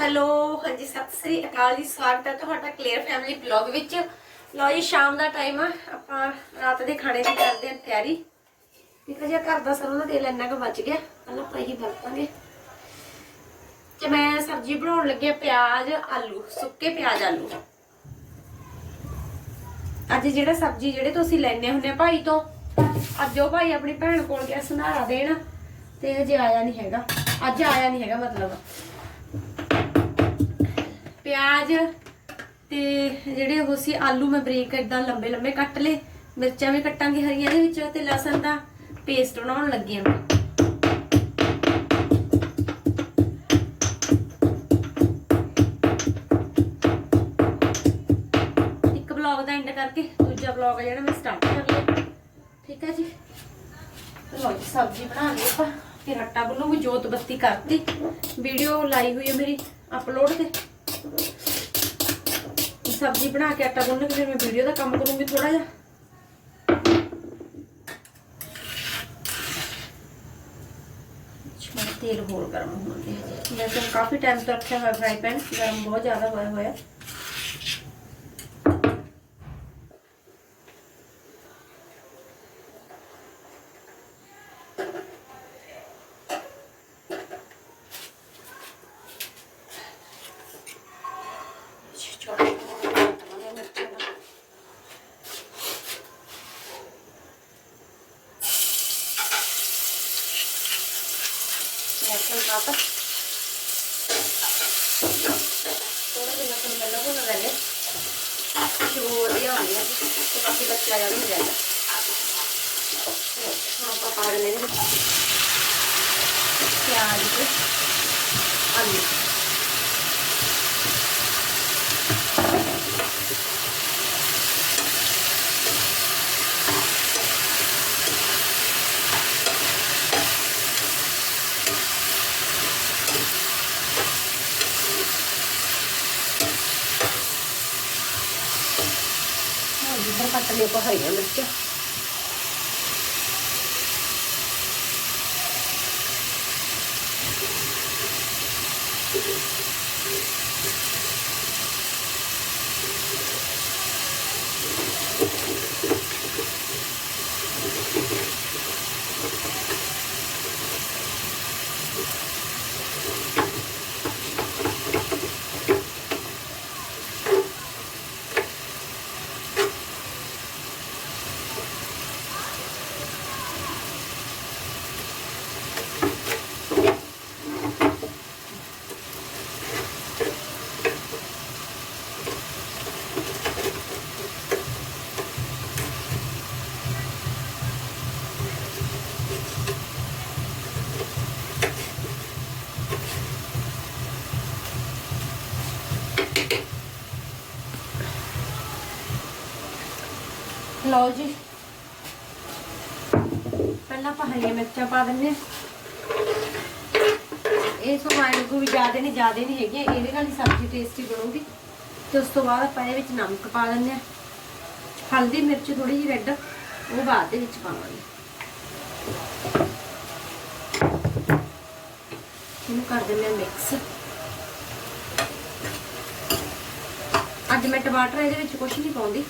Hello, ਹਾਂਜੀ, ਸਤਿ ਸ੍ਰੀ ਅਕਾਲ ਜੀ, ਸਵਾਗਤ ਹੈ ਤੁਹਾਡਾ ਕਲੀਅਰ ਫੈਮਿਲੀ ਬਲੌਗ ਵਿੱਚ। ਲਓ ਜੀ, ਸ਼ਾਮ ਦਾ ਟਾਈਮ ਆ, ਆਪਾਂ ਰਾਤ ਦੇ ਖਾਣੇ ਦੀ ਕਰਦੇ ਹਾਂ ਤਿਆਰੀ। ਠੀਕ ਹੈ ਘਰ ਦਾ ਸਰੋਂ ਦਾ ਤੇਲ ਇੰਨਾ ਕੁ ਬਚ ਗਿਆ, ਪਹਿਲਾਂ ਆਪਾਂ ਇਹੀ ਵਰਤਾਂਗੇ। ਤੇ ਮੈਂ ਸਬਜ਼ੀ ਬਣਾਉਣ ਲੱਗੀ ਪਿਆਜ਼, ਆਲੂ, ਸੁੱਕੇ ਪਿਆਜ਼, ਆਲੂ। ਅੱਜ ਜਿਹੜਾ ਸਬਜ਼ੀ ਜਿਹੜੇ ਤੁਸੀਂ ਲੈਣੇ ਹੁੰਦੇ ਭਾਈ ਤੋਂ, ਅੱਜ ਉਹ ਭਾਈ ਆਪਣੀ ਭੈਣ ਕੋਲ ਗਿਆ ਸੁਨਾਰਾ ਦੇਣ, ਤੇ ਅਜੇ ਆਇਆ ਨਹੀਂ ਹੈਗਾ। ਅੱਜ ਆਇਆ ਨਹੀਂ ਹੈਗਾ ਮਤਲਬ। ਪਿਆਜ਼ ਤੇ ਜਿਹੜੇ ਉਹ ਸੀ ਆਲੂ ਮੈਂ ਬਰੀਕ ਇਦਾਂ ਲੰਬੇ ਲੰਬੇ ਕੱਟ ਲਏ, ਮਿਰਚਾਂ ਵੀ ਕੱਟਾਂਗੇ ਹਰੀਆਂ ਦੇ ਵਿੱਚ ਤੇ ਲਸਣ ਦਾ ਪੇਸਟ ਬਣਾਉਣ ਲੱਗੀ ਹਾਂ ਮੈਂ। ਵਲੌਗ ਦਾ ਐਂਡ ਕਰਕੇ ਦੂਜਾ ਵਲੌਗ ਹੈ ਜਿਹੜਾ ਮੈਂ ਸਟਾਰਟ ਕਰ ਲਿਆ। ਠੀਕ ਹੈ ਜੀ? ਲਓ ਜੀ, ਸਬਜ਼ੀ ਬਣਾ ਲਈ ਆਪਾਂ ਫਿਰ ਆਟਾ ਗੁੰਨੂਗੀ ਜੋਤ ਬੱਤੀ ਕਰਤੀ। ਵੀਡੀਓ ਲਾਈ ਹੋਈ ਹੈ ਮੇਰੀ ਅਪਲੋਡ ਤੇ। ਸਬਜ਼ੀ ਬਣਾ ਕੇ ਆਟਾ ਗੁੰਨ ਕੇ ਫਿਰ ਮੈਂ ਵੀਡੀਓ ਦਾ ਕੰਮ ਕਰੂੰਗੀ ਥੋੜਾ ਜਿਹਾ ਛੋਟਾ ਤੇਲ ਹੋਰ ਗਰਮ ਹੋਣ ਦੇ ਜੀ ਮੈਂ ਤਾਂ ਕਾਫੀ ਟਾਈਮ ਤੋਂ ਰੱਖਿਆ ਹੋਇਆ ਫਰਾਈ ਪੈਨ ਗਰਮ ਬਹੁਤ ਜ਼ਿਆਦਾ ਹੋਇਆ ਹੋਇਆ ਛੋਟਾ ਟਮਾਟਰ ਮਿਰਚਾਂ ਦਾ ਲਸਣ ਪਾਤਾ ਥੋੜਾ ਜਿਹਾ ਲਸਣ ਪਹਿਲਾਂ ਭੁੰਨ ਲੈਣੇ ਖੁਸ਼ਬੂ ਵਧੀਆ ਆਉਂਦੀ ਹੈ ਤੇ ਬਾਕੀ ਬੱਚਾ ਜਾ ਵੀ ਜਾਂਦਾ ਹਾਂ ਆਪਾਂ ਪਾ ਲੈਣੇ ਨੇ ਪਿਆਜ਼ ਤੇ ਆਲੂ ਹਾਂ ਜਿੱਧਰ ਕੱਟ ਲਿਆ ਆਪਾਂ ਹਰੀਆਂ ਲਓ ਜੀ। ਪਹਿਲਾਂ ਆਪਾਂ ਹਰੀਆਂ ਮਿਰਚਾਂ ਪਾ ਦਿੰਦੇ ਹਾਂ। ਇਹ ਸਮਾਈ ਨੂੰ ਵੀ ਜ਼ਿਆਦਾ ਨਹੀਂ ਜਿਆਦੇ ਨਹੀਂ ਹੈਗੀ ਇਹਦੇ ਨਾਲ ਹੀ ਸਬਜ਼ੀ ਟੇਸਟੀ ਬਣੂਗੀ। ਤੇ ਉਸ ਤੋਂ ਬਾਅਦ ਆਪਾਂ ਇਹਦੇ ਵਿੱਚ ਨਮਕ ਪਾ ਦਿੰਦੇ ਹਾਂ। ਹਲਦੀ ਮਿਰਚ ਥੋੜੀ ਜਿਹੀ ਰੈੱਡ ਉਹ ਬਾਅਦ ਦੇ ਵਿੱਚ ਪਾਵਾਂਗੇ। ਇਹਨੂੰ ਕਰ ਦਿੰਦੇ ਹਾਂ ਮਿਕਸ ਅੱਜ ਮੈਂ ਟਮਾਟਰ ਇਹਦੇ ਵਿੱਚ ਕੁਝ ਨਹੀਂ ਪਾਉਂਦੀ।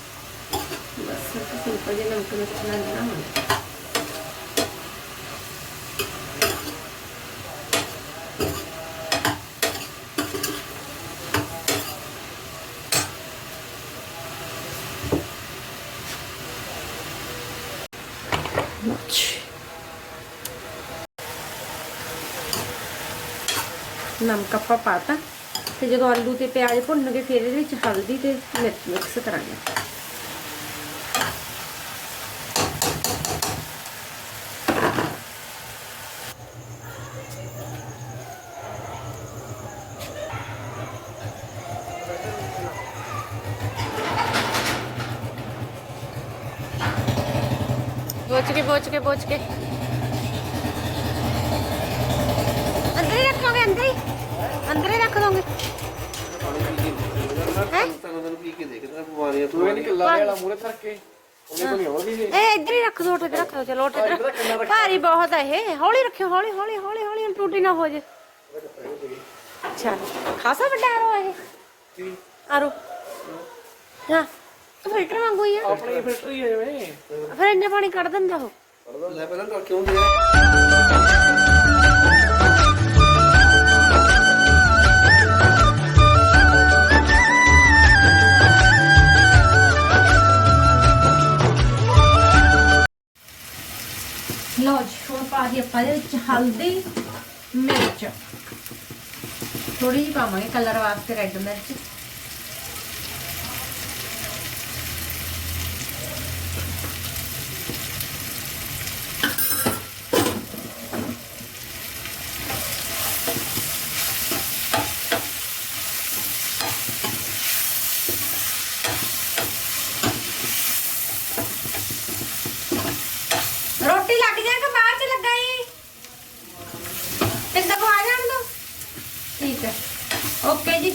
ਬਸ ਸਿਰਫ ਸਿੰਪਲ ਜਿਹਾ ਨਮਕ ਮਿਰਚ ਨਾਲ ਦੇਣਾ ਹੁੰਦਾ ਨਮਕ ਆਪਾਂ ਪਾਤਾ ਤੇ ਜਦੋਂ ਆਲੂ ਤੇ ਪਿਆਜ਼ ਭੁੰਨ ਭੁੰਨਗੇ ਫਿਰ ਇਹਦੇ ਵਿੱਚ ਹਲਦੀ ਤੇ ਮਿਰਚ ਮਿਕਸ ਕਰਾਂਗੇ। ਬੋਚ ਕੇ ਬੋਚ ਕੇ ਬੋਚ ਕੇ ਅੰਦਰ ਹੀ ਰੱਖੋਗੇ ਅੰਦਰ ਹੀ ਅੰਦਰ ਹੀ ਰੱਖ ਦੋਗੇ ਹੈਂ? ਤੈਨੂੰ ਪੀ ਕੇ ਦੇਖਦਾ ਬਿਮਾਰੀਆਂ ਤੂੰ ਇਹ ਨਹੀਂ ਕਿੱਲਾ ਵਾਲਾ ਮੂਰੇ ਧਰ ਕੇ ਉਹਨੇ ਕੋਈ ਹੋਰ ਵੀ ਇਹ ਇੱਧਰ ਹੀ ਰੱਖ ਦੋ ਉੱਥੇ ਰੱਖ ਦੋ ਚਲੋ ਉੱਥੇ ਭਾਰੀ ਬਹੁਤ ਫਿਲਟਰ ਵਾਂਗੂ ਹੀ ਆ। ਆਪਣੇ ਫਿਲਟਰ ਹੀ ਜਿਵੇਂ। ਫਿਰ ਇੰਨੇ ਪਾਣੀ ਕੱਢ ਦਿੰਦਾ ਉਹ। ਲੈ ਪਹਿਲਾਂ ਤਾਂ ਕਿਉਂ ਗਿਆ ਲਓ ਜੀ ਹੁਣ ਪਾ ਦੀ ਆਪਾਂ ਇਹਦੇ ਵਿੱਚ ਹਲਦੀ ਮਿਰਚ। ਥੋੜੀ ਜਿਹੀ ਪਾਵਾਂਗੇ ਕਲਰ ਵਾਸਤੇ ਰੈੱਡ ਮਿਰਚ ਰੋਟੀ ਲੱਗ ਜਾਏਗਾ ਬਾਹਰ ਚ ਲੱਗਾ ਈ ਪਿੰਡ ਕੋ ਆ ਜਾਣ ਦੋ ਠੀਕ ਹੈ ਓਕੇ ਜੀ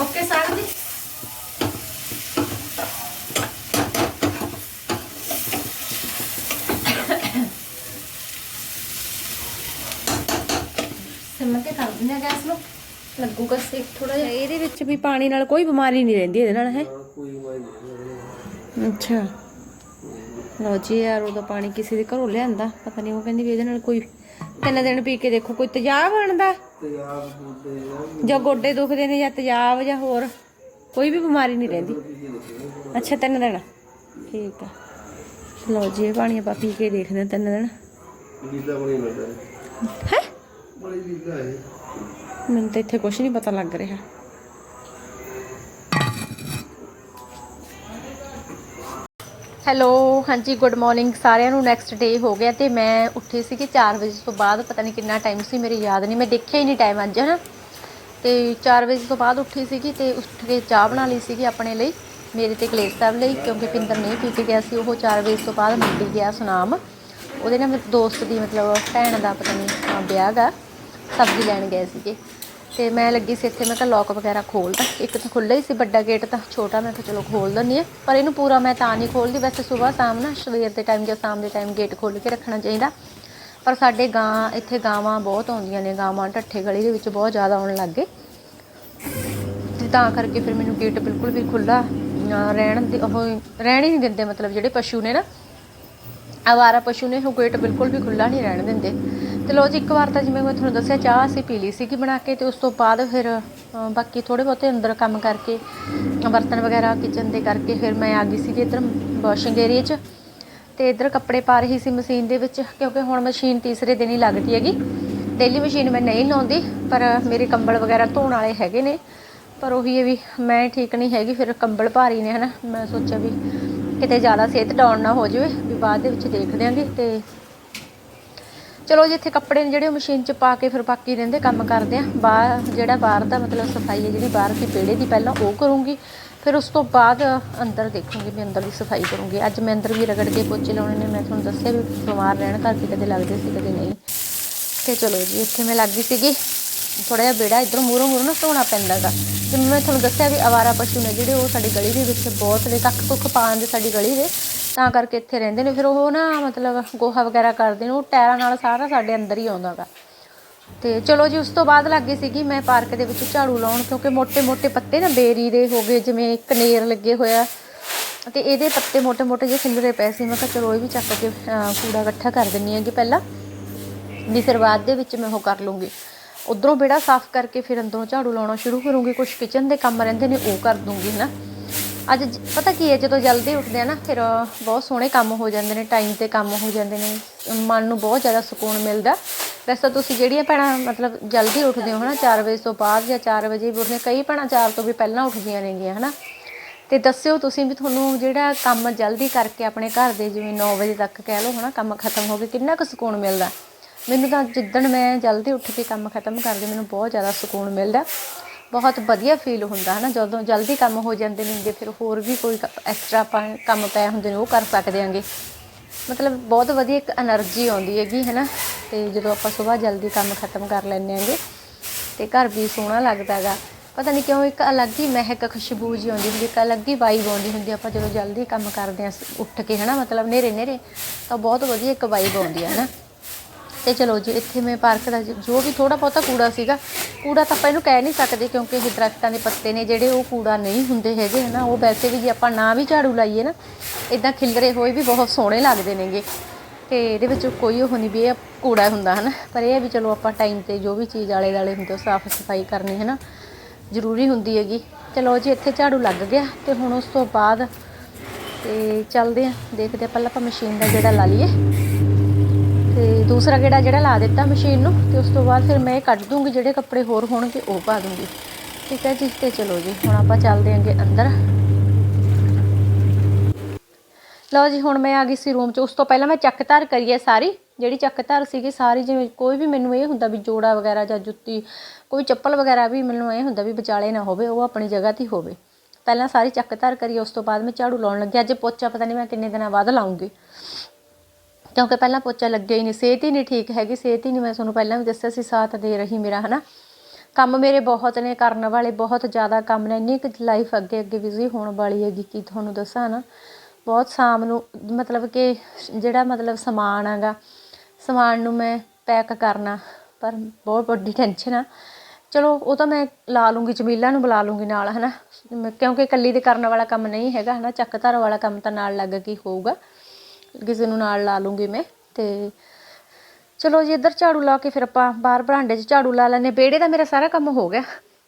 ਓਕੇ ਸਾਗ ਜੀ ਸਿਮ ਤੇ ਕਰ ਦਿੰਦੇ ਆ ਗੈਸ ਨੂੰ। ਲੱਗੂਗਾ ਸੇਕ ਥੋੜਾ ਜਿਹਾ। ਇਹਦੇ ਵਿੱਚ ਵੀ ਪਾਣੀ ਨਾਲ ਕੋਈ ਬਿਮਾਰੀ ਨਹੀਂ ਰਹਿੰਦੀ ਇਹਦੇ ਨਾਲ ਹੈ? ਕੋਈ ਮੈਂ ਨਹੀਂ ਅੱਛਾ। ਲਓ ਜੀ ਯਾਰ ਉਹਦਾ ਪਾਣੀ ਕਿਸੇ ਦੇ ਘਰੋਂ ਲਿਆਂਦਾ। ਪਤਾ ਨਹੀਂ ਉਹ ਕਹਿੰਦੀ ਵੀ ਇਹਦੇ ਨਾਲ ਕੋਈ ਤਿੰਨ ਦਿਨ ਪੀ ਕੇ ਦੇਖੋ ਕੋਈ ਤੇਜ਼ਾਬ ਬਣਦਾ? ਜਾਂ ਗੋਡੇ ਦੁਖਦੇ ਨੇ ਜਾਂ ਤੇਜ਼ਾਬ ਜਾਂ ਹੋਰ। ਕੋਈ ਵੀ ਬਿਮਾਰੀ ਨਹੀਂ ਰਹਿੰਦੀ। ਅੱਛਾ ਤਿੰਨ ਦਿਨ। ਠੀਕ ਆ। ਲਓ ਜੀ ਇਹ ਪਾਣੀ ਆਪਾਂ ਪੀ ਕੇ ਦੇਖਦੇ ਹਾਂ ਤਿੰਨ ਦਿਨ। ਹੈ? ਲੀਲਾ ਹੈ? ਮੈਨੂੰ ਤਾਂ ਇੱਥੇ ਕੁਝ ਨਹੀਂ ਪਤਾ ਲੱਗ ਰਿਹਾ। ਹੈਲੋ ਹਾਂਜੀ ਗੁੱਡ ਮਾਰਨਿੰਗ। ਸਾਰਿਆਂ ਨੂੰ ਨੈਕਸਟ ਡੇ ਹੋ ਗਿਆ ਤੇ ਮੈਂ ਉੱਠੀ ਸੀ ਕਿ 4 ਵਜੇ ਤੋਂ ਬਾਅਦ। ਪਤਾ ਨਹੀਂ ਕਿੰਨਾ ਟਾਈਮ ਸੀ ਮੇਰੇ ਯਾਦ ਨਹੀਂ ਮੈਂ ਦੇਖਿਆ ਹੀ ਨਹੀਂ ਟਾਈਮ ਅੱਜ ਹਨਾ? ਤੇ 4 ਵਜੇ ਤੋਂ ਬਾਅਦ ਉੱਠੀ ਸੀਗੀ ਤੇ ਉੱਠ ਕੇ ਚਾਹ ਬਣਾ ਲਈ ਸੀਗੀ ਆਪਣੇ ਲਈ ਮੇਰੇ ਤੇ ਕਲੇਸ਼ ਸਾਹਿਬ ਲਈ ਕਿਉਂਕਿ ਪਿੰਦਰ ਨਹੀਂ ਪੀ ਕੇ ਗਿਆ ਸੀ। ਉਹ 4 ਵਜੇ ਤੋਂ ਬਾਅਦ ਮੰਡੀ ਗਿਆ ਸੁਨਾਮ। ਉਹਦੇ ਨਾਲ ਮੇਰੇ ਦੋਸਤ ਦੀ ਮਤਲਬ ਭੈਣ ਦਾ ਪਤਾ ਨਹੀਂ ਵਿਆਹ ਗਾ। ਸਬਜ਼ੀ ਲੈਣ ਗਏ ਸੀਗੇ। ਤੇ ਮੈਂ ਲੱਗੀ ਸੀ ਇੱਥੇ, ਮੈਂ ਕਿਹਾ ਲੋਕ ਵਗੈਰਾ ਖੋਲਦਾ ਇੱਕ ਤਾਂ ਖੁੱਲ੍ਹਾ ਹੀ ਸੀ, ਵੱਡਾ ਗੇਟ ਤਾਂ ਛੋਟਾ, ਮੈਂ ਕਿਹਾ ਚਲੋ ਖੋਲ ਦਿੰਦੀ ਹਾਂ। ਪਰ ਇਹਨੂੰ ਪੂਰਾ ਮੈਂ ਤਾਂ ਨਹੀਂ ਖੋਲਦੀ। ਵੈਸੇ ਸਵੇਰ ਸ਼ਾਮ ਨਾ, ਸਵੇਰ ਦੇ ਟਾਈਮ ਜਾਂ ਸ਼ਾਮ ਦੇ ਟਾਈਮ ਗੇਟ ਖੋਲ੍ਹ ਕੇ ਰੱਖਣਾ ਚਾਹੀਦਾ। ਪਰ ਸਾਡੇ ਗਾਂ, ਇੱਥੇ ਗਾਵਾਂ ਬਹੁਤ ਆਉਂਦੀਆਂ ਨੇ, ਗਾਵਾਂ ਢੱਠੇ ਗਲੀ ਦੇ ਵਿੱਚ ਬਹੁਤ ਜ਼ਿਆਦਾ ਆਉਣ ਲੱਗ ਗਏ। ਤੇ ਤਾਂ ਕਰਕੇ ਫਿਰ ਮੈਨੂੰ ਗੇਟ ਬਿਲਕੁਲ ਵੀ ਖੁੱਲਾ ਰਹਿਣ ਦੇ, ਉਹ ਰਹਿਣ ਹੀ ਨਹੀਂ ਦਿੰਦੇ, ਮਤਲਬ ਜਿਹੜੇ ਪਸ਼ੂ ਨੇ ਨਾ, ਆਵਾਰਾ ਪਸ਼ੂ ਨੇ, ਉਹ ਗੇਟ ਬਿਲਕੁਲ ਵੀ ਖੁੱਲਾ ਨਹੀਂ ਰਹਿਣ ਦਿੰਦੇ। ਤੇ ਲੋ ਜੀ, ਇੱਕ ਵਾਰ ਤਾਂ ਜਿਵੇਂ ਮੈਂ ਤੁਹਾਨੂੰ ਦੱਸਿਆ, ਚਾਹ ਅਸੀਂ ਪੀ ਲਈ ਸੀਗੀ ਬਣਾ ਕੇ ਤੇ ਉਸ ਤੋਂ ਬਾਅਦ ਫਿਰ ਬਾਕੀ ਥੋੜੇ ਬਹੁਤੇ ਅੰਦਰ ਕੰਮ ਕਰਕੇ, ਬਰਤਨ ਵਗੈਰਾ ਕਿਚਨ ਦੇ ਕਰਕੇ ਫਿਰ ਮੈਂ ਆ ਗਈ ਸੀਗੀ ਇੱਧਰ ਵਾਸ਼ਿੰਗ ਏਰੀਆ 'ਚ। ਤੇ ਇੱਧਰ ਕੱਪੜੇ ਪਾ ਰਹੀ ਸੀ ਮਸ਼ੀਨ ਦੇ ਵਿੱਚ, ਕਿਉਂਕਿ ਹੁਣ ਮਸ਼ੀਨ ਤੀਸਰੇ ਦਿਨ ਹੀ ਲੱਗਦੀ ਹੈਗੀ। ਡੇਲੀ ਮਸ਼ੀਨ ਮੈਂ ਨਹੀਂ ਲਾਉਂਦੀ, ਪਰ ਮੇਰੇ ਕੰਬਲ ਵਗੈਰਾ ਧੋਣ ਵਾਲੇ ਹੈਗੇ ਨੇ। ਪਰ ਉਹੀ ਹੈ ਵੀ ਮੈਂ ਠੀਕ ਨਹੀਂ ਹੈਗੀ, ਫਿਰ ਕੰਬਲ ਭਾਰੀ ਨੇ ਹਨਾ। ਮੈਂ ਸੋਚਿਆ ਵੀ ਕਿਤੇ ਜ਼ਿਆਦਾ ਸਿਹਤ ਡਾਊਨ ਨਾ ਹੋ ਜਾਵੇ, ਵੀ ਬਾਅਦ ਦੇ ਵਿੱਚ ਦੇਖ ਦਿਆਂਗੇ ਤੇ ਚਲੋ ਜੀ, ਇੱਥੇ ਕੱਪੜੇ ਨੇ ਜਿਹੜੇ ਉਹ ਮਸ਼ੀਨ 'ਚ ਪਾ ਕੇ ਫਿਰ ਬਾਕੀ ਰਹਿੰਦੇ, ਕੰਮ ਕਰਦੇ ਆ। ਬਾਹਰ, ਜਿਹੜਾ ਬਾਹਰ ਦਾ ਮਤਲਬ ਸਫ਼ਾਈ ਹੈ, ਜਿਹੜੀ ਬਾਹਰ ਦੀ ਵਿਹੜੇ ਦੀ, ਪਹਿਲਾਂ ਉਹ ਕਰੂੰਗੀ। ਫਿਰ ਉਸ ਤੋਂ ਬਾਅਦ ਅੰਦਰ ਦੇਖੂੰਗੀ ਵੀ ਅੰਦਰ ਦੀ ਸਫ਼ਾਈ ਕਰੂੰਗੀ। ਅੱਜ ਮੈਂ ਅੰਦਰ ਵੀ ਰਗੜ ਕੇ ਪੋਚੇ ਲਾਉਣੇ ਨੇ, ਮੈਂ ਤੁਹਾਨੂੰ ਦੱਸਿਆ ਵੀ ਬਿਮਾਰ ਰਹਿਣ ਕਰਕੇ ਕਦੇ ਲੱਗਦੇ ਸੀ, ਕਦੇ ਨਹੀਂ। ਤੇ ਚਲੋ ਜੀ, ਇੱਥੇ ਮੈਂ ਲੱਗ ਗਈ ਸੀਗੀ। ਥੋੜਾ ਜਿਹਾ ਬੇੜਾ ਇਧਰੋਂ ਮੂਰੋਂ ਮੂਰੋਂ ਨਾ ਧੋਣਾ ਪੈਂਦਾ ਗਾ ਜਿਵੇਂ ਮੈਂ ਤੁਹਾਨੂੰ ਦੱਸਿਆ ਵੀ ਆਵਾਰਾ ਪਸ਼ੂ ਨੇ ਜਿਹੜੇ ਉਹ ਸਾਡੀ ਗਲੀ ਦੇ ਵਿੱਚ ਬਹੁਤ ਨੇ ਕੱਖ ਕੁੱਖ ਪਾਉਣ ਦੇ ਸਾਡੀ ਗਲੀ ਦੇ। ਤਾਂ ਕਰਕੇ ਇੱਥੇ ਰਹਿੰਦੇ ਨੇ। ਫਿਰ ਉਹ ਨਾ ਮਤਲਬ ਗੋਹਾ ਵਗੈਰਾ ਕਰਦੇ ਨੇ। ਉਹ ਟਾਇਰਾਂ ਨਾਲ ਸਾਰਾ ਸਾਡੇ ਅੰਦਰ ਹੀ ਆਉਂਦਾਗਾ ਤੇ ਚਲੋ ਜੀ, ਉਸ ਤੋਂ ਬਾਅਦ ਲੱਗ ਗਈ ਸੀਗੀ ਮੈਂ ਪਾਰਕ ਦੇ ਵਿੱਚ ਝਾੜੂ ਲਾਉਣ, ਕਿਉਂਕਿ ਮੋٹے-ਮੋٹے ਪੱਤੇ ਨਾ ਬੇਰੀ ਦੇ ਹੋ ਗਏ, ਜਿਵੇਂ ਕਨੇਰ ਲੱਗੇ ਹੋਇਆ। ਤੇ ਇਹਦੇ ਪੱਤੇ ਮੋٹے-ਮੋٹੇ ਜਿਹੇ ਖਿਲਰੇ ਪਏ ਸੀ। ਮੈਂ ਕਿਹਾ ਚਲੋ ਇਹ ਵੀ ਚੱਕ ਕੇ ਕੂੜਾ ਇਕੱਠਾ ਕਰ ਦਿੰਨੀ ਜੀ ਪਹਿਲਾਂ। ਦੀ ਸ਼ੁਰੂਆਤ ਦੇ ਵਿੱਚ ਮੈਂ ਉਹ ਕਰ ਲੂੰਗੀ। ਉਧਰੋਂ ਬੇੜਾ ਸਾਫ਼ ਕਰਕੇ ਫਿਰ ਅੰਦਰੋਂ ਝਾੜੂ ਲਾਉਣਾ ਸ਼ੁਰੂ ਕਰੂੰਗੀ। ਕੁਝ ਕਿਚਨ ਦੇ ਕੰਮ ਰਹਿੰਦੇ ਨੇ, ਉਹ ਕਰ ਦੂੰਗੀ ਨਾ ਅੱਜ ਪਤਾ ਕੀ ਹੈ, ਜਦੋਂ ਜਲਦੀ ਉੱਠਦੇ ਆ ਨਾ, ਫਿਰ ਬਹੁਤ ਸੋਹਣੇ ਕੰਮ ਹੋ ਜਾਂਦੇ ਨੇ ਟਾਈਮ ਤੇ ਕੰਮ ਹੋ ਜਾਂਦੇ ਨੇ, ਮਨ ਨੂੰ ਬਹੁਤ ਜ਼ਿਆਦਾ ਸਕੂਨ ਮਿਲਦਾ। ਵੈਸੇ ਤਾਂ ਤੁਸੀਂ ਜਿਹੜੀਆਂ ਭੈਣਾਂ, ਮਤਲਬ ਜਲਦੀ ਉੱਠਦੇ ਹੋ ਹਨਾ 4 ਵਜੇ ਤੋਂ ਬਾਅਦ ਜਾਂ 4 ਵਜੇ ਵੀ ਉੱਠਦੇ ਕਈ ਭੈਣਾਂ 4 ਤੋਂ ਵੀ ਪਹਿਲਾਂ ਉੱਠਦੀਆਂ ਨੇਗੀਆਂ ਹਨਾ। ਤੇ ਦੱਸਿਓ ਤੁਸੀਂ ਵੀ ਤੁਹਾਨੂੰ ਜਿਹੜਾ ਕੰਮ ਜਲਦੀ ਕਰਕੇ ਆਪਣੇ ਘਰ ਦੇ ਜਿਵੇਂ 9 ਵਜੇ ਤੱਕ ਕਹਿ ਲਓ ਹਨਾ, ਕੰਮ ਖਤਮ ਹੋ ਗਿਆ ਕਿੰਨਾ ਕੁ ਸਕੂਨ ਮਿਲਦਾ। ਮੈਨੂੰ ਤਾਂ ਜਿੱਦਣ ਮੈਂ ਜਲਦੀ ਉੱਠ ਕੇ ਕੰਮ ਖਤਮ ਕਰਦੀ ਮੈਨੂੰ ਬਹੁਤ ਜ਼ਿਆਦਾ ਸਕੂਨ ਮਿਲਦਾ। ਬਹੁਤ ਵਧੀਆ ਫੀਲ ਹੁੰਦਾ ਹੈ ਨਾ ਜਦੋਂ ਜਲਦੀ ਕੰਮ ਹੋ ਜਾਂਦੇ ਨੇ ਜੇ ਫਿਰ ਹੋਰ ਵੀ ਕੋਈ ਐਕਸਟਰਾ ਆਪਾਂ ਕੰਮ ਪਏ ਹੁੰਦੇ ਨੇ, ਉਹ ਕਰ ਸਕਦੇ ਆਂਗੇ। ਮਤਲਬ ਬਹੁਤ ਵਧੀਆ ਇੱਕ એનર્ਜੀ ਆਉਂਦੀ ਹੈਗੀ ਹੈ ਨਾ ਤੇ ਜਦੋਂ ਆਪਾਂ ਸਵੇਰ ਜਲਦੀ ਕੰਮ ਖਤਮ ਕਰ ਲੈਂਦੇ ਆਂਗੇ, ਤੇ ਘਰ ਵੀ ਸੋਹਣਾ ਲੱਗਦਾ ਹੈਗਾ। ਪਤਾ ਨਹੀਂ ਕਿਉਂ ਇੱਕ ਅਲੱਗ ਹੀ ਮਹਿਕ, ਖੁਸ਼ਬੂ ਜੀ ਆਉਂਦੀ ਹੁੰਦੀ, ਇੱਕ ਅਲੱਗ ਹੀ ਵਾਈਬ ਆਉਂਦੀ ਹੁੰਦੀ, ਆਪਾਂ ਜਦੋਂ ਜਲਦੀ ਕੰਮ ਕਰਦੇ ਆ ਉੱਠ ਕੇ ਹੈ ਨਾ ਮਤਲਬ ਨੇਰੇ ਨੇਰੇ ਤਾਂ ਬਹੁਤ ਵਧੀਆ ਇੱਕ ਵਾਈਬ ਆਉਂਦੀ ਹੈ ਨਾ ਤੇ ਚਲੋ ਜੀ, ਇੱਥੇ ਮੈਂ ਪਾਰਕ ਦਾ ਜੋ ਵੀ ਥੋੜਾ ਬਹੁਤਾ ਕੂੜਾ ਸੀਗਾ, ਕੂੜਾ ਤਾਂ ਆਪਾਂ ਇਹਨੂੰ ਕਹਿ ਨਹੀਂ ਸਕਦੇ ਕਿਉਂਕਿ ਇਹ ਦਰਖਤਾਂ ਦੇ ਪੱਤੇ ਨੇ, ਜਿਹੜੇ ਉਹ ਕੂੜਾ ਨਹੀਂ ਹੁੰਦੇ ਹੈਗੇ, ਹਨਾ, ਉਹ ਵੈਸੇ ਵੀ ਜੇ ਆਪਾਂ ਨਾ ਵੀ ਝਾੜੂ ਲਾਈਏ ਨਾ ਇਦਾਂ ਖਿਲਰੇ ਹੋਏ ਵੀ ਬਹੁਤ ਸੋਹਣੇ ਲੱਗਦੇ ਨੇਗੇ। ਤੇ ਇਹਦੇ ਵਿੱਚ ਕੋਈ ਉਹ ਨਹੀਂ ਵੀ ਇਹ ਕੂੜਾ ਹੁੰਦਾ, ਹਨਾ। ਪਰ ਇਹ ਵੀ ਚਲੋ ਆਪਾਂ ਟਾਈਮ ਤੇ ਜੋ ਵੀ ਚੀਜ਼ ਆਲੇ ਦਾਲੇ ਹੁੰਦੇ ਉਹ ਸਾਫ਼ ਸਫ਼ਾਈ ਕਰਨੀ ਹੈ ਨਾ ਜ਼ਰੂਰੀ ਹੁੰਦੀ ਹੈਗੀ। ਚਲੋ ਜੀ, ਇੱਥੇ ਝਾੜੂ ਲੱਗ ਗਿਆ ਤੇ ਹੁਣ ਉਸ ਤੋਂ ਬਾਅਦ ਤੇ ਚੱਲਦੇ ਆ, ਦੇਖਦੇ ਆ, ਪਹਿਲਾਂ ਆਪਾਂ ਮਸ਼ੀਨ ਦਾ ਜਿਹੜਾ ਲਾ ਲਈਏ। ਦੂਸਰਾ ਗੇੜਾ ਜਿਹੜਾ ਲਾ ਦਿੱਤਾ ਮਸ਼ੀਨ ਨੂੰ ਤੇ ਉਸ ਤੋਂ ਬਾਅਦ ਫਿਰ ਮੈਂ ਇਹ ਕੱਢ ਦੂੰਗੀ, ਜਿਹੜੇ ਕੱਪੜੇ ਹੋਰ ਹੋਣਗੇ ਉਹ ਪਾ ਦੂੰਗੀ। ਠੀਕ ਹੈ ਜੀ, ਤੇ ਚਲੋ ਜੀ, ਹੁਣ ਆਪਾਂ ਚੱਲਦੇ ਆਂਗੇ ਅੰਦਰ। ਲਓ ਜੀ, ਹੁਣ ਮੈਂ ਆ ਗਈ ਸੀ ਰੂਮ 'ਚ। ਉਸ ਤੋਂ ਪਹਿਲਾਂ ਮੈਂ ਚੱਕ ਧਰ ਕਰੀਏ ਸਾਰੀ। ਜਿਹੜੀ ਚੱਕ ਧਾਰ ਸੀਗੀ, ਸਾਰੀ ਜਿਵੇਂ ਕੋਈ ਵੀ ਮੈਨੂੰ ਇਹ ਹੁੰਦਾ ਵੀ ਜੋੜਾ ਵਗੈਰਾ ਜਾਂ ਜੁੱਤੀ, ਕੋਈ ਚੱਪਲ ਵਗੈਰਾ ਵੀ ਮੈਨੂੰ ਇਹ ਹੁੰਦਾ ਵੀ ਵਿਚਾਲੇ ਨਾ ਹੋਵੇ, ਉਹ ਆਪਣੀ ਜਗ੍ਹਾ ਤੇ ਹੋਵੇ। ਪਹਿਲਾਂ ਸਾਰੀ ਚੱਕ ਧਾਰ ਕਰੀਏ ਉਸ ਤੋਂ ਬਾਅਦ ਮੈਂ ਝਾੜੂ ਲਾਉਣ ਲੱਗੀ। ਅੱਜ ਪੋਚਾ ਪਤਾ ਨਹੀਂ ਮੈਂ ਕਿੰਨੇ ਦਿਨਾਂ ਬਾਅਦ ਲਾਉਂਗੀ। ਕਿਉਂਕਿ ਪਹਿਲਾਂ ਪੋਚਾ ਲੱਗਿਆ ਹੀ ਨਹੀਂ, ਸਿਹਤ ਹੀ ਨਹੀਂ ਠੀਕ ਹੈਗੀ, ਸਿਹਤ ਹੀ ਨਹੀਂ, ਮੈਂ ਤੁਹਾਨੂੰ ਪਹਿਲਾਂ ਵੀ ਦੱਸਿਆ ਸੀ, ਸਾਥ ਦੇ ਰਹੀ ਮੇਰਾ, ਹਨਾ। ਕੰਮ ਮੇਰੇ ਬਹੁਤ ਨੇ, ਕਰਨ ਵਾਲੇ ਬਹੁਤ ਜ਼ਿਆਦਾ ਕੰਮ ਨੇ, ਇੰਨੀ ਕੁ ਲਾਈਫ ਅੱਗੇ ਅੱਗੇ ਬਿਜ਼ੀ ਹੋਣ ਵਾਲੀ ਹੈਗੀ, ਕਿ ਤੁਹਾਨੂੰ ਦੱਸਾਂ ਨਾ। ਬਹੁਤ ਸ਼ਾਮ ਨੂੰ, ਮਤਲਬ ਕਿ ਜਿਹੜਾ ਮਤਲਬ ਸਮਾਨ ਹੈਗਾ, ਸਮਾਨ ਨੂੰ ਮੈਂ ਪੈਕ ਕਰਨਾ, ਪਰ ਬਹੁਤ ਵੱਡੀ ਟੈਨਸ਼ਨ ਆ। ਚਲੋ, ਉਹ ਤਾਂ ਮੈਂ ਲਾ ਲੂੰਗੀ, ਜਮੀਲਾ ਨੂੰ ਬੁਲਾ ਲੂੰਗੀ ਨਾਲ, ਹਨਾ। ਮੈਂ- ਕਿਉਂਕਿ ਇਕੱਲੀ ਦੇ ਕਰਨ ਵਾਲਾ ਕੰਮ ਨਹੀਂ ਹੈਗਾ, ਹਨਾ, ਚੱਕ ਧਰ ਵਾਲਾ ਕੰਮ ਤਾਂ ਨਾਲ ਲੱਗ ਕੇ ਹੋਊਗਾ। ਕਿਸੇ ਨੂੰ ਨਾਲ ਲਾ ਲੂੰਗੀ ਮੈਂ, ਤੇ ਚਲੋ ਜੀ ਇੱਧਰ ਝਾੜੂ ਲਾ ਕੇ ਫਿਰ ਆਪਾਂ ਬਾਹਰ ਬਰਾਂਡੇ 'ਚ ਝਾੜੂ ਲਾ ਲੈਨੇ ਵਿਹੜੇ ਦਾ ਮੇਰਾ ਸਾਰਾ ਕੰਮ ਹੋ ਗਿਆ।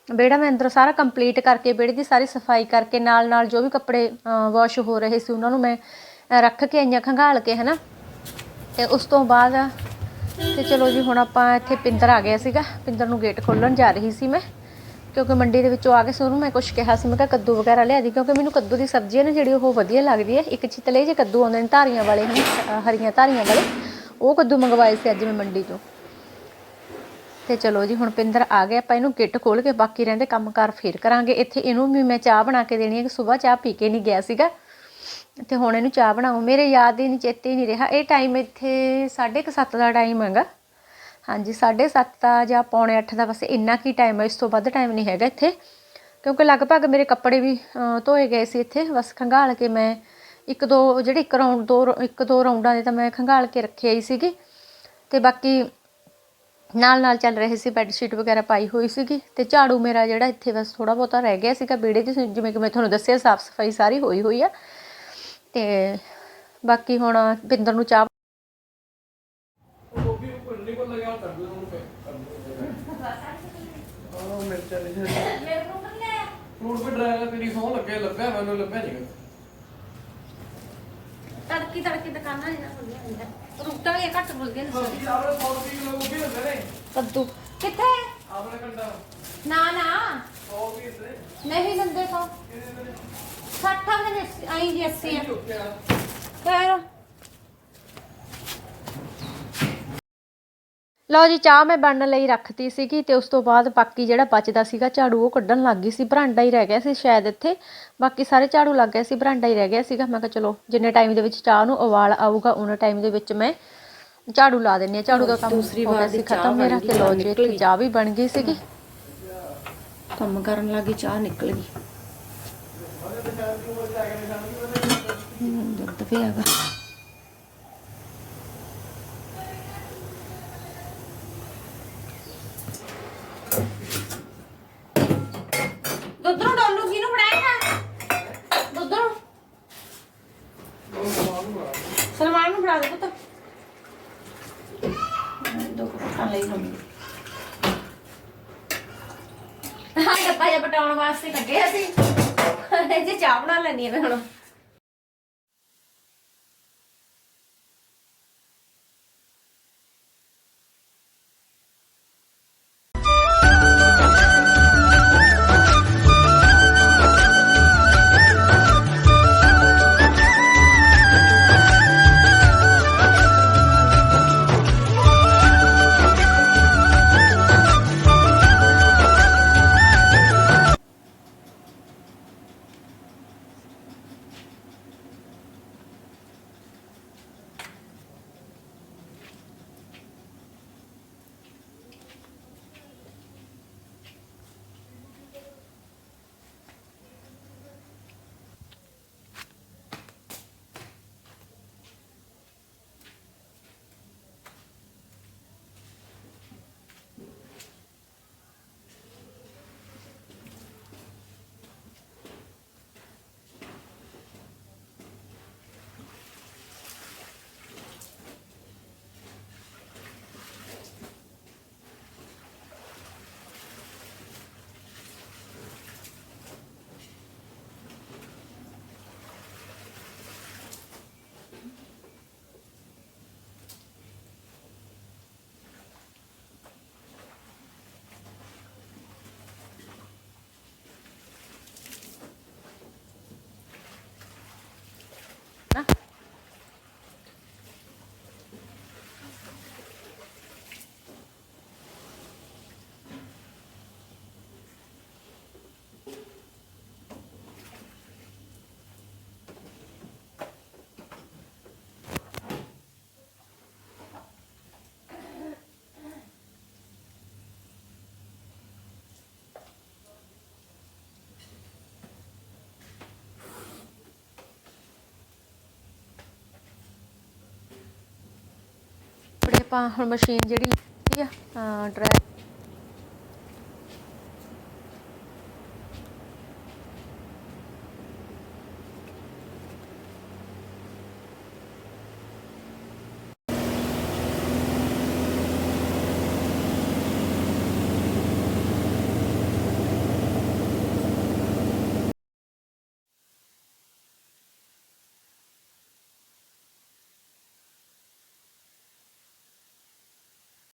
ਵਿਹੜਾ ਮੈਂ ਅੰਦਰ ਸਾਰਾ ਕੰਪਲੀਟ ਕਰਕੇ ਵਿਹੜੇ ਦੀ ਸਾਰੀ ਸਫ਼ਾਈ ਕਰਕੇ ਨਾਲ ਨਾਲ ਜੋ ਵੀ ਕੱਪੜੇ ਵਾਸ਼ ਹੋ ਰਹੇ ਸੀ ਉਹਨਾਂ ਨੂੰ ਮੈਂ ਰੱਖ ਕੇ ਆਈਆਂ, ਖੰਗਾਲ ਕੇ, ਹਨਾ? ਤੇ ਉਸ ਤੋਂ ਬਾਅਦ, ਤੇ ਚਲੋ ਜੀ ਹੁਣ ਆਪਾਂ ਇੱਥੇ ਪਿੰਦਰ ਆ ਗਿਆ ਸੀਗਾ। ਪਿੰਦਰ ਨੂੰ ਗੇਟ ਖੋਲਣ ਜਾ ਰਹੀ ਸੀ ਮੈਂ। ਕਿਉਂਕਿ ਮੰਡੀ ਦੇ ਵਿੱਚੋਂ ਆ ਕੇ ਸੋਨੂੰ ਮੈਂ ਕੁਝ ਕਿਹਾ ਸੀ, ਮੈਂ ਕਿਹਾ ਕੱਦੂ ਵਗੈਰਾ ਲਿਆ ਦੀ, ਕਿਉਂਕਿ ਮੈਨੂੰ ਕੱਦੂ ਦੀ ਸਬਜ਼ੀ ਹੈ ਨਾ ਜਿਹੜੀ ਉਹ ਵਧੀਆ ਲੱਗਦੀ ਹੈ। ਇੱਕ ਚਿਤਲੇ ਜੇ ਕੱਦੂ ਆਉਂਦੇ ਨੇ ਧਾਰੀਆਂ ਵਾਲੇ, ਹਨ ਹਰੀਆਂ ਧਾਰੀਆਂ ਵਾਲੇ, ਉਹ ਕੱਦੂ ਮੰਗਵਾਏ ਸੀ ਅੱਜ ਮੈਂ ਮੰਡੀ ਤੋਂ। ਤੇ ਚਲੋ ਜੀ, ਹੁਣ ਪਿੰਦਰ ਆ ਗਿਆ ਆਪਾਂ ਇਹਨੂੰ ਕਿੱਟ ਖੋਲ ਕੇ ਬਾਕੀ ਰਹਿੰਦੇ ਕੰਮਕਾਰ ਫੇਰ ਕਰਾਂਗੇ। ਇੱਥੇ ਇਹਨੂੰ ਵੀ ਮੈਂ ਚਾਹ ਬਣਾ ਕੇ ਦੇਣੀ ਹੈ, ਕਿ ਸਵੇਰ ਚਾਹ ਪੀ ਕੇ ਨਹੀਂ ਗਿਆ ਸੀਗਾ। ਤੇ ਹੁਣ ਇਹਨੂੰ ਚਾਹ ਬਣਾਉ। ਮੇਰੇ ਯਾਦ ਹੀ ਨਹੀਂ, ਚੇਤੇ ਹੀ ਨਹੀਂ ਰਿਹਾ। ਇਹ ਟਾਈਮ ਇੱਥੇ 7:30 ਦਾ ਟਾਈਮ ਹੈਗਾ। ਹਾਂਜੀ 7:30 ਜਾਂ ਪੌਣੇ 8 ਦਾ ਬਸ ਇੰਨਾ ਕੀ ਟਾਈਮ ਹੈ ਇਸ ਤੋਂ ਵੱਧ ਟਾਈਮ ਨਹੀਂ ਹੈਗਾ ਇੱਥੇ। ਕਿਉਂਕਿ ਲਗਭਗ ਮੇਰੇ ਕੱਪੜੇ ਵੀ ਧੋਏ ਗਏ ਸੀ ਇੱਥੇ, ਬਸ ਖੰਗਾਲ ਕੇ ਮੈਂ ਇੱਕ ਦੋ, ਜਿਹੜੇ ਇੱਕ ਰਾਉਂਡ ਦੋ ਇੱਕ ਦੋ ਰਾਉਂਡਾਂ ਦੇ ਤਾਂ ਮੈਂ ਖੰਗਾਲ ਕੇ ਰੱਖੇ ਹੀ ਸੀਗੀ। ਤੇ ਬਾਕੀ ਨਾਲ ਨਾਲ ਚੱਲ ਰਹੇ ਸੀ ਬੈੱਡ ਸ਼ੀਟ ਵਗੈਰਾ ਪਾਈ ਹੋਈ ਸੀਗੀ। ਤੇ ਝਾੜੂ ਮੇਰਾ ਜਿਹੜਾ ਇੱਥੇ ਬਸ ਥੋੜਾ ਬਹੁਤਾ ਰਹਿ ਗਿਆ ਸੀਗਾ ਵਿਹੜੇ 'ਚ, ਜਿਵੇਂ ਕਿ ਮੈਂ ਤੁਹਾਨੂੰ ਦੱਸਿਆ, ਸਾਫ਼ ਸਫ਼ਾਈ ਸਾਰੀ ਹੋਈ ਹੋਈ ਆ। ਤੇ ਬਾਕੀ ਹੁਣ ਬਿੰਦਰ ਨੂੰ ਚਾਹ ਗੋਭੀ ਨੂੰ ਭੁੰਨਣੇ ਕੋਲ ਲਗਾ ਕਰ ਦੋ ਉਹਨੂੰ ਕਰ ਦੋ ਆਹ ਮਿਰਚਾਂ ਨਹੀਂ ਮੇਰੇ ਨੂੰ ਕਰ ਲੈ ਫਰੂਟ ਵੀ ਡਰਾਇਆ ਤੇਰੀ ਸੌਂ ਲੱਗੇ ਲੱਭਿਆ ਮੈਨੂੰ ਲੱਭਿਆ ਨਹੀਂ ਤੜਕੀ ਤੜਕੀ ਦੁਕਾਨਾਂ ਜਿਹੜਾ ਹੁੰਦੀਆਂ ਹੁੰਦੀਆਂ। ਰੁਕਟਾ ਵੀ ਘੱਟ ਬੋਲਦੇ ਨੇ ਸਾਰੇ। ਸਬਜ਼ੀ ਆਪਣੇ 100 ਰੁਪਏ ਕਿਲੋ ਗੋਭੀ ਹੁੰਦੇ ਨੇ। ਕੱਦੂ। ਕਿੱਥੇ? ਆਪਣੇ ਕੰਡਾ। ਨਾ ਨਾ। 100 ਰੁਪਏ ਦੇ ਨਹੀਂ ਦਿੰਦੇ ਤਾਂ 60 ਦੇ ਆਈ ਜੀ 80 ਆ। ਝੁੱਕਿਆ ਫੇਰ ਲਓ ਜੀ ਚਾਹ ਮੈਂ ਬਣਨ ਲਈ ਰੱਖਤੀ ਸੀਗੀ ਤੇ ਉਸ ਤੋਂ ਬਾਅਦ ਬਾਕੀ ਜਿਹੜਾ ਬਚਦਾ ਸੀਗਾ ਝਾੜੂ ਉਹ ਕੱਢਣ ਲੱਗ ਗਈ ਸੀ। ਬਰਾਂਡਾ ਹੀ ਰਹਿ ਗਿਆ ਸੀ ਸ਼ਾਇਦ ਇੱਥੇ। ਬਾਕੀ ਸਾਰੇ ਝਾੜੂ ਲੱਗ ਗਏ ਸੀ ਬਰਾਂਡਾ ਹੀ ਰਹਿ ਗਿਆ ਸੀਗਾ। ਮੈਂ ਕਿਹਾ ਚਲੋ ਜਿੰਨੇ ਟਾਈਮ ਦੇ ਵਿੱਚ ਚਾਹ ਨੂੰ ਉਬਾਲ ਆਊਗਾ ਉਹਨਾਂ ਟਾਈਮ ਦੇ ਵਿੱਚ ਮੈਂ ਝਾੜੂ ਲਾ ਦਿੰਨੀ ਆ ਝਾੜੂ ਦਾ ਕੰਮ ਦੂਸਰੀ ਵਾਰ ਸੀ ਦੀ ਖਤਮ ਮੇਰਾ ਤੇ ਗਈ, ਲਓ ਜੀ ਇੱਥੇ ਗਈ। ਚਾਹ ਵੀ ਬਣ ਗਈ ਸੀਗੀ। ਕੰਮ ਕਰਨ ਲੱਗੀ ਚਾਹ ਨਿਕਲ ਗਈ। ਦੁੱਧ ਵੀ ਹੈਗਾ ਦੁੱਧ ਨੂੰ ਡੋਲੂ ਕਿਹਨੂੰ ਫੜਾਏਗਾ ਦੁੱਧ ਨੂੰ ਸਲਮਾਨ ਨੂੰ ਫੜਾ ਦੇ ਪੁੱਤ ਦੋ ਕੁੱਟਾਂ ਲਈ ਹੁੰਦੀ ਹਾਂ ਡੱਬਾ ਜਿਹਾ ਪਟਾਉਣ ਵਾਸਤੇ ਕੱਢਿਆ ਸੀ ਇਹ ਜੇ ਚਾਹ ਬਣਾ ਲੈਣੀ ਆਪਾਂ ਹੁਣ ਮਸ਼ੀਨ ਜਿਹੜੀ ਲਈ ਆ ਡਰਾਈ